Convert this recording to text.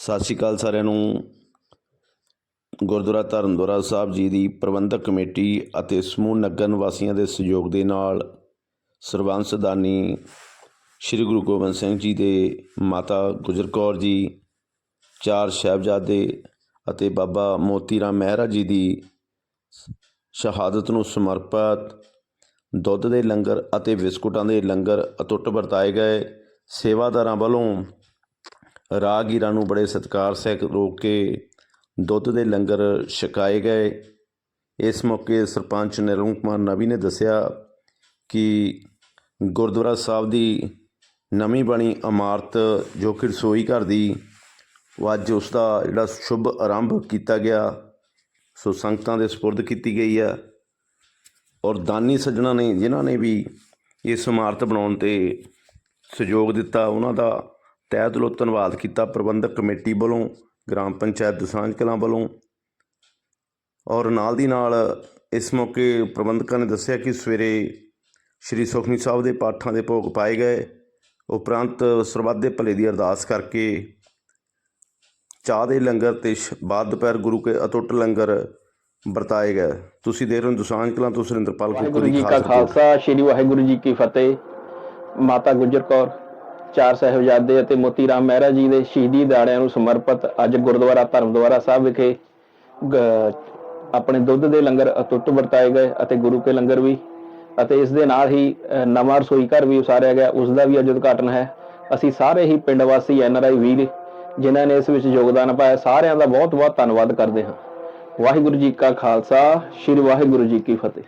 ਸਤਿ ਸ਼੍ਰੀ ਅਕਾਲ ਸਾਰਿਆਂ ਨੂੰ। ਗੁਰਦੁਆਰਾ ਧਰਮਦੁਆਰਾ ਸਾਹਿਬ ਜੀ ਦੀ ਪ੍ਰਬੰਧਕ ਕਮੇਟੀ ਅਤੇ ਸਮੂਹ ਨਗਰ ਨਿਵਾਸੀਆਂ ਦੇ ਸਹਿਯੋਗ ਦੇ ਨਾਲ ਸਰਬੰਸ ਦਾਨੀ ਸ੍ਰੀ ਗੁਰੂ ਗੋਬਿੰਦ ਸਿੰਘ ਜੀ ਦੇ ਮਾਤਾ ਗੁਜਰ ਕੌਰ ਜੀ, ਚਾਰ ਸਾਹਿਬਜ਼ਾਦੇ ਅਤੇ ਬਾਬਾ ਮੋਤੀ ਰਾਮ ਮਹਿਰਾ ਜੀ ਦੀ ਸ਼ਹਾਦਤ ਨੂੰ ਸਮਰਪਿਤ ਦੁੱਧ ਦੇ ਲੰਗਰ ਅਤੇ ਬਿਸਕੁਟਾਂ ਦੇ ਲੰਗਰ ਅਟੁੱਟ ਵਰਤਾਏ ਗਏ। ਸੇਵਾਦਾਰਾਂ ਵੱਲੋਂ ਰਾਹਗੀਰਾਂ ਨੂੰ ਬੜੇ ਸਤਿਕਾਰ ਸਹਿਤ ਰੋਕ ਕੇ ਦੁੱਧ ਦੇ ਲੰਗਰ ਛਕਾਏ ਗਏ। ਇਸ ਮੌਕੇ ਸਰਪੰਚ ਨਿਰਮਲ ਕੁਮਾਰ ਨਵੀ ਨੇ ਦੱਸਿਆ ਕਿ ਗੁਰਦੁਆਰਾ ਸਾਹਿਬ ਦੀ ਨਵੀਂ ਬਣੀ ਇਮਾਰਤ ਜੋ ਕਿ ਰਸੋਈ ਘਰ ਦੀ, ਉਹ ਅੱਜ ਉਸ ਦਾ ਜਿਹੜਾ ਸ਼ੁਭ ਆਰੰਭ ਕੀਤਾ ਗਿਆ। ਸੋ ਸੰਗਤਾਂ ਦੇ ਸਪੁਰਦ ਕੀਤੀ ਗਈ ਆ ਔਰ ਦਾਨੀ ਸੱਜਣਾ ਨੇ, ਜਿਨ੍ਹਾਂ ਨੇ ਵੀ ਇਸ ਇਮਾਰਤ ਬਣਾਉਣ ਤੇ ਸਹਿਯੋਗ ਦਿੱਤਾ, ਉਹਨਾਂ ਦਾ ਤਹਿ ਦਿਲੋਂ ਧੰਨਵਾਦ ਕੀਤਾ ਪ੍ਰਬੰਧਕ ਕਮੇਟੀ ਵੱਲੋਂ ਗ੍ਰਾਮ ਪੰਚਾਇਤ ਦਸਾਂਝ ਕਲਾਂ ਵੱਲੋਂ। ਔਰ ਨਾਲ ਦੀ ਨਾਲ ਇਸ ਮੌਕੇ ਪ੍ਰਬੰਧਕਾਂ ਨੇ ਦੱਸਿਆ ਕਿ ਸਵੇਰੇ ਸ਼੍ਰੀ ਸੁਖਮਨੀ ਸਾਹਿਬ ਦੇ ਪਾਠਾਂ ਦੇ ਭੋਗ ਪਾਏ ਗਏ। ਉਪਰੰਤ ਸਰਬੱਤ ਦੇ ਭਲੇ ਦੀ ਅਰਦਾਸ ਕਰਕੇ ਚਾਹ ਦੇ ਲੰਗਰ ਤੇ ਬਾਅਦ ਦੁਪਹਿਰ ਗੁਰੂ ਕੇ ਅਟੁੱਟ ਲੰਗਰ ਵਰਤਾਏ ਗਏ। ਤੁਸੀਂ ਦੇਖ ਰਹੇ ਹੋ ਦੁਸਾਂਝ ਕਲਾਂ ਤੋਂ ਸੁਰਿੰਦਰਪਾਲ ਵਾਹਿਗੁਰੂ ਦੀ ਖਾਲਸਾ ਸ੍ਰੀ ਵਾਹਿਗੁਰੂ ਜੀ ਕੀ ਫਤਿਹ। ਮਾਤਾ ਗੁਜਰ ਕੌਰ ਚਾਰ ਸਾਹਿਬਜ਼ਾਦੇ ਅਤੇ ਮੋਤੀ ਰਾਮ ਮਹਿਰਾ ਜੀ ਦੇ ਸ਼ਹੀਦੀ ਦਾੜਿਆਂ ਨੂੰ ਸਮਰਪਿਤ ਅੱਜ ਗੁਰਦੁਆਰਾ ਧਰਮਦੁਆਰਾ ਸਾਹਿਬ ਵਿਖੇ ਆਪਣੇ ਦੁੱਧ ਦੇ ਲੰਗਰ ਅਟੁੱਟ ਵਰਤਾਏ ਗਏ ਅਤੇ ਗੁਰੂ ਕੇ ਲੰਗਰ ਵੀ ਅਤੇ ਇਸ ਦੇ ਨਾਲ ਹੀ ਨਵਾਂ ਰਸੋਈ ਘਰ ਵੀ ਉਸਾਰਿਆ ਗਿਆ। ਉਸ ਦਾ ਵੀ ਅੱਜ ਉਦਘਾਟਨ ਹੈ। ਅਸੀਂ ਸਾਰੇ ਹੀ ਪਿੰਡ ਵਾਸੀ ਐਨਆਰਆਈ ਵੀਰ, ਜਿਨ੍ਹਾਂ ਨੇ ਇਸ ਵਿੱਚ ਯੋਗਦਾਨ ਪਾਇਆ, ਸਾਰਿਆਂ ਦਾ ਬਹੁਤ ਬਹੁਤ ਧੰਨਵਾਦ ਕਰਦੇ ਹਾਂ। ਵਾਹਿਗੁਰੂ ਜੀ ਕਾ ਖਾਲਸਾ, ਸ੍ਰੀ ਵਾਹਿਗੁਰੂ ਜੀ ਕੀ ਫਤਿਹ।